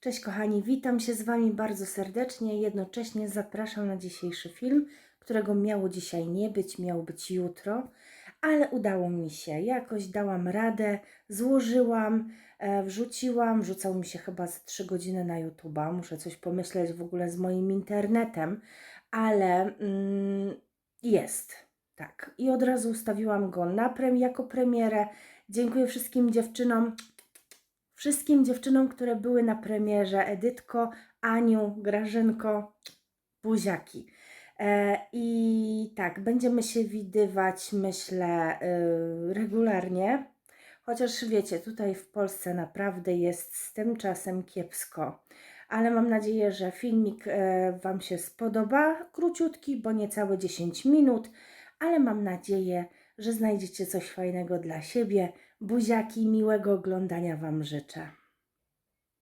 Cześć kochani, witam się z Wami bardzo serdecznie. Jednocześnie zapraszam na dzisiejszy film, którego miało dzisiaj nie być, miał być jutro, ale udało mi się. Jakoś dałam radę, złożyłam, e, wrzuciłam. Wrzucał mi się chyba z 3 godziny na YouTube'a. Muszę coś pomyśleć w ogóle z moim internetem, ale mm, jest. Tak. I od razu ustawiłam go na prem jako premierę. Dziękuję wszystkim dziewczynom, wszystkim dziewczynom, które były na premierze. Edytko, Aniu, Grażynko, buziaki. E, I tak, będziemy się widywać, myślę, y, regularnie. Chociaż wiecie, tutaj w Polsce naprawdę jest z tym czasem kiepsko. Ale mam nadzieję, że filmik e, Wam się spodoba. Króciutki, bo niecałe 10 minut, ale mam nadzieję, że znajdziecie coś fajnego dla siebie. Buziaki, miłego oglądania Wam życzę.